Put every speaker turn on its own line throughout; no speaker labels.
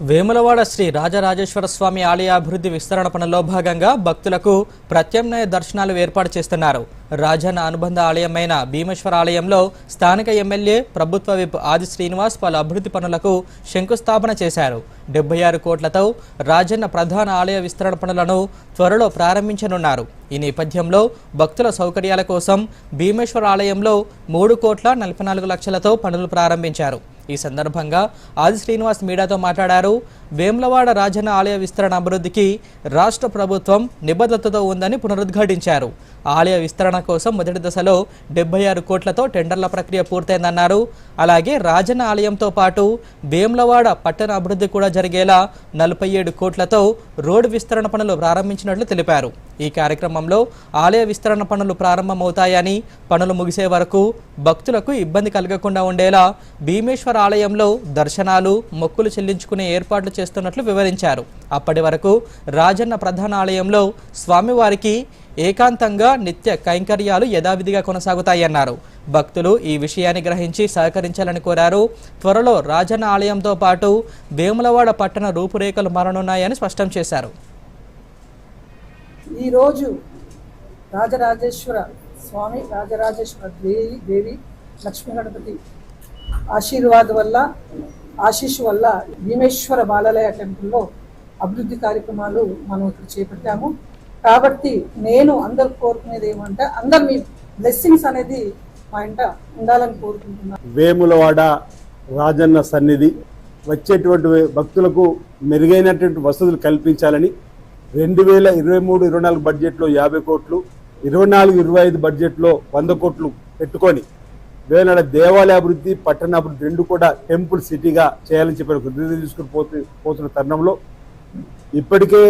వేములవాడ శ్రీ రాజరాజేశ్వర స్వామి ఆలయ అభివృద్ధి విస్తరణ పనుల్లో భాగంగా భక్తులకు ప్రత్యామ్నాయ దర్శనాలు ఏర్పాటు చేస్తున్నారు. రాజన్న అనుబంధ ఆలయమైన భీమేశ్వర ఆలయంలో స్థానిక ఎమ్మెల్యే ప్రభుత్వ విప్ ఆది శ్రీనివాస్ పలు అభివృద్ధి పనులకు శంకుస్థాపన చేశారు. డెబ్బై ఆరు కోట్లతో రాజన్న ప్రధాన ఆలయ విస్తరణ పనులను త్వరలో ప్రారంభించనున్నారు. ఈ నేపథ్యంలో భక్తుల సౌకర్యాల కోసం భీమేశ్వర ఆలయంలో మూడు కోట్ల నలభై నాలుగు లక్షలతో పనులు ప్రారంభించారు. ఈ సందర్భంగా ఆది శ్రీనివాస్ మీడియాతో మాట్లాడారు. వేములవాడ రాజన్న ఆలయ విస్తరణ అభివృద్ధికి రాష్ట్ర ప్రభుత్వం నిబద్ధతతో ఉందని పునరుద్ఘాటించారు. ఆలయ విస్తరణ కోసం మొదటి దశలో డెబ్బై ఆరు కోట్లతో టెండర్ల ప్రక్రియ పూర్తయిందన్నారు. అలాగే రాజన్న ఆలయంతో పాటు వేములవాడ పట్టణ అభివృద్ధి కూడా జరిగేలా నలభై ఏడు కోట్లతో రోడ్డు విస్తరణ పనులు ప్రారంభించినట్లు తెలిపారు. ఈ కార్యక్రమంలో ఆలయ విస్తరణ పనులు ప్రారంభమవుతాయని పనులు ముగిసే వరకు భక్తులకు ఇబ్బంది కలగకుండా ఉండేలా భీమేశ్వర ఆలయంలో దర్శనాలు మొక్కులు చెల్లించుకునే ఏర్పాట్లు చేస్తున్నట్లు వివరించారు. అప్పటి వరకు రాజన్న ప్రధాన ఆలయంలో స్వామివారికి ఏకాంతంగా నిత్య కైంకర్యాలు యథావిధిగా కొనసాగుతాయన్నారు. భక్తులు ఈ విషయాన్ని గ్రహించి సహకరించాలని కోరారు. త్వరలో రాజన్న ఆలయంతో పాటు వేములవాడ పట్టణ రూపురేఖలు మారనున్నాయని స్పష్టం చేశారు.
ఈరోజు రాజరాజేశ్వర స్వామి రాజరాజేశ్వర దేవి దేవి లక్ష్మీ గణపతి ఆశీర్వాద్ వల్ల ఆశీష్ వల్ల భీమేశ్వర బాలాలయ టెంపుల్లో అభివృద్ధి కార్యక్రమాలు మనం ఇక్కడ చేపట్టాము. కాబట్టి నేను అందరు కోరుకునేది ఏమంటే అందరు మీ బ్లెస్సింగ్స్ అనేది మా ఇంట ఉండాలని కోరుకుంటున్నాను.
వేములవాడ రాజన్న సన్నిధి వచ్చేటువంటి భక్తులకు మెరుగైనటువంటి వసతులు కల్పించాలని రెండు వేల ఇరవై మూడు ఇరవై నాలుగు బడ్జెట్లో యాభై కోట్లు ఇరవై నాలుగు ఇరవై ఐదు బడ్జెట్లో వంద కోట్లు పెట్టుకొని వేనాడ దేవాలయ అభివృద్ధి పట్టణ అభివృద్ధి రెండు కూడా టెంపుల్ సిటీగా చేయాలని చెప్పి ఒక నిర్ణయం తీసుకుని పోతు పోతున్న తరుణంలో ఇప్పటికే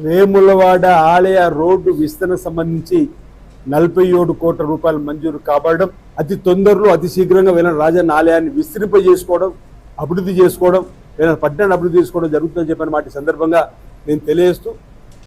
వేములవాడ ఆలయ రోడ్డు విస్తరణ సంబంధించి నలభై ఏడు కోట్ల రూపాయలు మంజూరు కాబడడం అతి తొందరలో అతి శీఘ్రంగా వేల రాజన్న ఆలయాన్ని విస్తరింపజేసుకోవడం అభివృద్ధి చేసుకోవడం వేల పట్టణాన్ని అభివృద్ధి చేసుకోవడం జరుగుతుందని చెప్పిన మాట సందర్భంగా నేను తెలియజేస్తూ